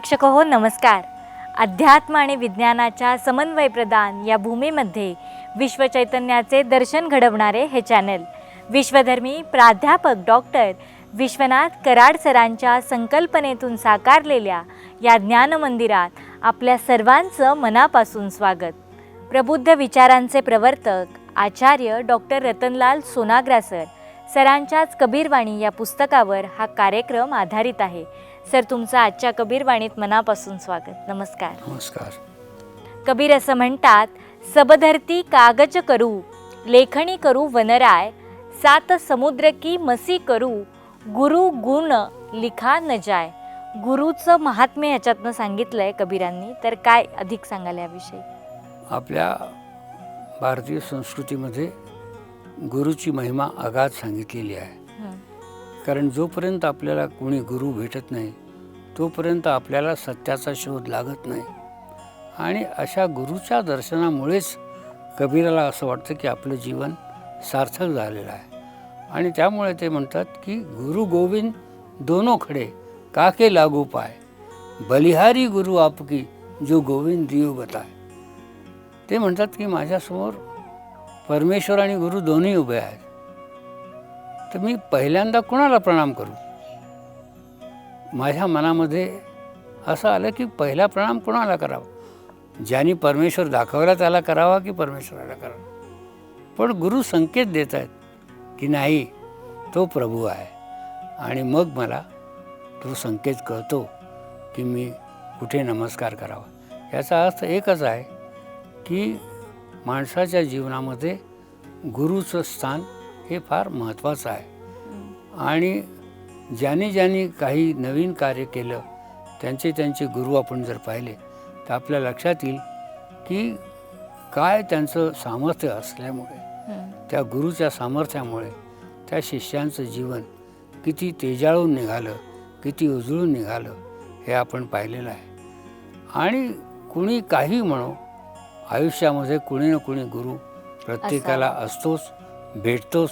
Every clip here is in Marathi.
प्रेक्षक हो नमस्कार. अध्यात्म आणि विज्ञानाच्या समन्वय प्रदान या भूमीमध्ये विश्वचैतन्याचे दर्शन घडवणारे हे चॅनल विश्वधर्मी प्राध्यापक डॉक्टर विश्वनाथ कराड सरांच्या संकल्पनेतून साकारलेल्या या ज्ञानमंदिरात आपल्या सर्वांचं मनापासून स्वागत. प्रबुद्ध विचारांचे प्रवर्तक आचार्य डॉक्टर रतनलाल सोनाग्रा सर सरांच्याच कबीरवाणी या पुस्तकावर हा कार्यक्रम आधारित आहे. सर तुमचं आजच्या कबीरवाणीत मनापासून स्वागत. नमस्कार. नमस्कार. कबीर असं म्हणतात सबधरती कागज करू लेखणी करू वनराय सात समुद्र की मसी करू गुरु गुण लिखा न जाय. गुरुचं महात्म्य ह्याच्यातनं सांगितलं आहे कबीरांनी. तर काय अधिक सांगाल याविषयी? आपल्या भारतीय संस्कृतीमध्ये गुरुची महिमा अगाध सांगितलेली आहे. कारण जोपर्यंत आपल्याला कोणी गुरु भेटत नाही तोपर्यंत आपल्याला सत्याचा शोध लागत नाही. आणि अशा गुरुच्या दर्शनामुळेच कबीराला असं वाटतं की आपलं जीवन सार्थक झालेलं आहे. आणि त्यामुळे ते म्हणतात की गुरु गोविंद दोनों खडे काके लागू पाय. बलिहारी गुरु आपकी जो गोविंद दियो बताय ते म्हणतात की माझ्यासमोर परमेश्वर आणि गुरु दोन्ही उभे आहेत. तर मी पहिल्यांदा कुणाला प्रणाम करू? माझ्या मनामध्ये असं आलं की पहिला प्रणाम कुणाला करावा? ज्यांनी परमेश्वर दाखवला त्याला करावा की परमेश्वराला करावा? पण गुरु संकेत देत आहेत की नाही तो प्रभू आहे. आणि मग मला तो संकेत कळतो की मी कुठे नमस्कार करावा. याचा अर्थ एकच आहे की माणसाच्या जीवनामध्ये गुरुचं स्थान हे फार महत्त्वाचं आहे. आणि ज्याने ज्यांनी काही नवीन कार्य केलं त्यांचे त्यांचे गुरु आपण जर पाहिले तर आपल्या लक्षात येईल की काय त्यांचं सामर्थ्य असल्यामुळे त्या गुरुच्या सामर्थ्यामुळे त्या शिष्यांचं जीवन किती तेजाळून निघालं किती उजळून निघालं हे आपण पाहिलेलं आहे. आणि कुणी काही म्हणो आयुष्यामध्ये कुणी ना कुणी गुरु प्रत्येकाला असतोच भेटतोच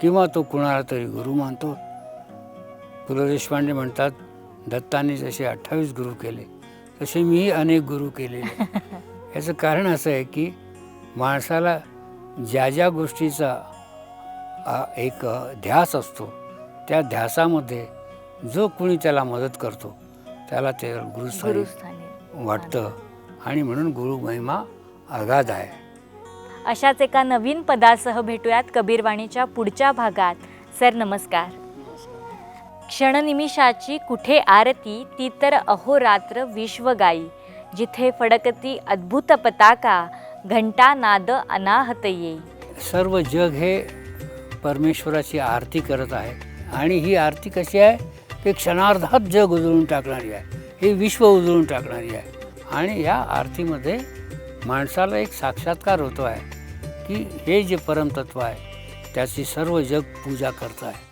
किंवा तो कुणाला तरी गुरु मानतो. पु ल देशपांडे म्हणतात दत्ताने जसे अठ्ठावीस गुरु केले तसे मीही अनेक गुरु केलेले. याचं कारण असं आहे की माणसाला ज्या ज्या गोष्टीचा एक ध्यास असतो त्या ध्यासामध्ये जो कुणी त्याला मदत करतो त्याला ते गुरुस्थानी वाटतं. आणि म्हणून गुरु महिमा अगाध आहे. अशाच एका नवीन पदासह भेटूयात कबीरवाणीच्या पुढच्या भागात. सर नमस्कार. क्षणनिमिषाची कुठे आरती ती तर अहोरात्र विश्वगाई जिथे फडकती अद्भुत पताका घंटा नाद अनाहत येई सर्व जग हे परमेश्वराची आरती करत आहे. आणि ही आरती कशी आहे? की क्षणार्धात जग उजळून टाकणारी आहे. हे विश्व उजळून टाकणारी आहे. आणि या आरतीमध्ये माणसाला एक साक्षात्कार होतो आहे की हे जे परमतत्व आहे त्याची सर्व जग पूजा करत आहे.